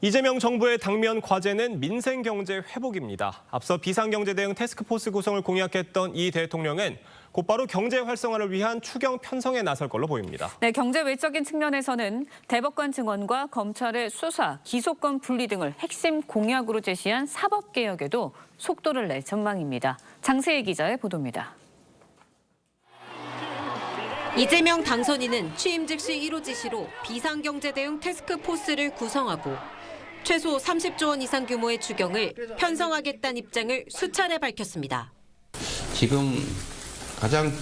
이재명 정부의 당면 과제는 민생 경제 회복입니다. 앞서 비상경제 대응 태스크포스 구성을 공약했던 이 대통령은 곧바로 경제 활성화를 위한 추경 편성에 나설 걸로 보입니다. 네, 경제 외적인 측면에서는 대법관 증언과 검찰의 수사, 기소권 분리 등을 핵심 공약으로 제시한 사법 개혁에도 속도를 낼 전망입니다. 장세희 기자의 보도입니다. 이재명 당선인은 취임 즉시 1호 지시로 비상경제 대응 태스크포스를 구성하고 최소 30조 원 이상 규모의 추경을 편성하겠다는 입장을 수차례 밝혔습니다. 지금 가장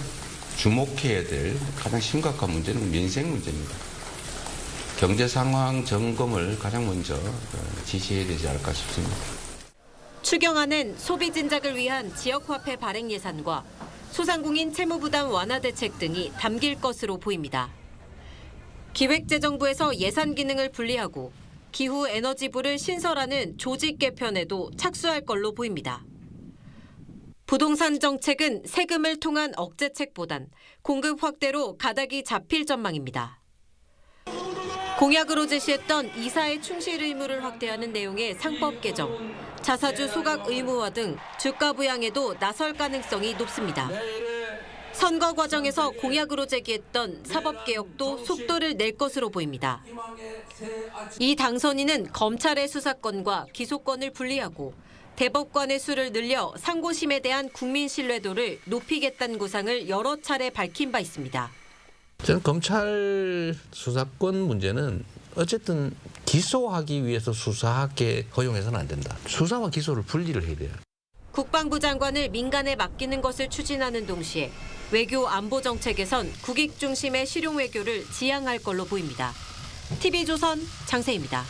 주목해야 될 가장 심각한 문제는 민생 문제입니다. 경제 상황 점검을 가장 먼저 어, 지시해야 되지 않을까 싶습니다. 추경안은 소비 진작을 위한 지역화폐 발행 예산과 소상공인 채무 부담 완화 대책 등이 담길 것으로 보입니다. 기획재정부에서 예산 기능을 분리하고 기후 에너지부를 신설하는 조직 개편에도 착수할 걸로 보입니다. 부동산 정책은 세금을 통한 억제책보단 공급 확대로 가닥이 잡힐 전망입니다. 공약으로 제시했던 이사의 충실 의무를 확대하는 내용의 상법 개정, 자사주 소각 의무화 등 주가 부양에도 나설 가능성이 높습니다. 선거 과정에서 공약으로 제기했던 사법개혁도 속도를 낼 것으로 보입니다. 이 당선인은 검찰의 수사권과 기소권을 분리하고 대법관의 수를 늘려 상고심에 대한 국민 신뢰도를 높이겠다는 구상을 여러 차례 밝힌 바 있습니다. 저는 검찰 수사권 문제는 어쨌든 기소하기 위해서 수사하게 허용해서는 안 된다. 수사와 기소를 분리를 해야 돼요. 국방부 장관을 민간에 맡기는 것을 추진하는 동시에 외교 안보 정책에선 국익 중심의 실용 외교를 지향할 걸로 보입니다. TV조선 장세입니다.